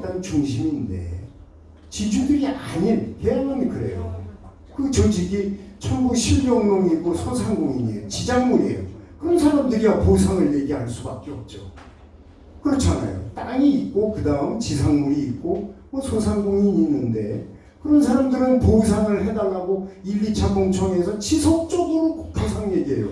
일단 중심인데 지주들이 아닌 계양은 그래요. 그 조직이 전부 실용농이고 소상공인이에요. 지작물이에요. 그런 사람들이야 보상을 얘기할 수밖에 없죠. 그렇잖아요. 땅이 있고 그 다음 지상물이 있고 뭐 소상공인이 있는데 그런 사람들은 보상을 해달라고 1, 2차 공청회에서 지속적으로 보상 얘기해요.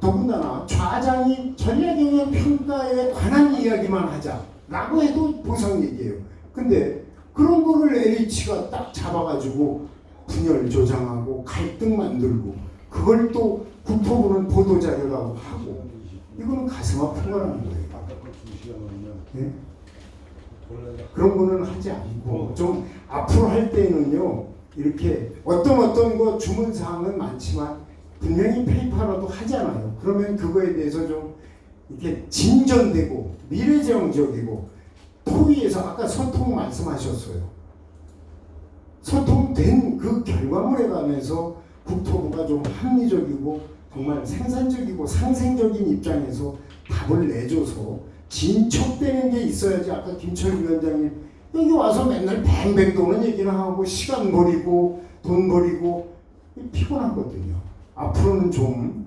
더군다나 좌장이 전략영역 평가에 관한 이야기만 하자 라고 해도 보상 얘기해요. 근데 그런 거를 LH가 딱 잡아가지고 분열 조장하고 갈등 만들고 그걸 또 국토부는 보도자료라고 하고 이거는 가슴 아픈 거라는 거예요. 예? 그런 거는 하지 않고 좀 앞으로 할 때는요 이렇게 어떤 어떤 거 주문 사항은 많지만 분명히 페이퍼라도 하잖아요. 그러면 그거에 대해서 좀 이렇게 진전되고 미래지향적이고 토의에서 아까 소통 말씀하셨어요. 소통된 그 결과물에 관해서 국토부가 좀 합리적이고 정말 생산적이고 상생적인 입장에서 답을 내줘서 진척되는 게 있어야지 아까 김철 위원장님 여기 와서 맨날 뱅뱅 도는 얘기를 하고 시간 버리고 돈 버리고 피곤하거든요. 앞으로는 좀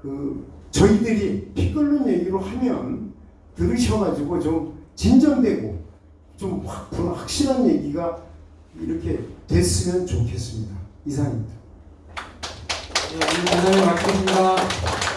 그 저희들이 피 끓는 얘기로 하면 들으셔가지고 좀 진전되고 좀 확, 확실한 얘기가 이렇게 됐으면 좋겠습니다. 이상입니다. 네, 오늘 많습니다.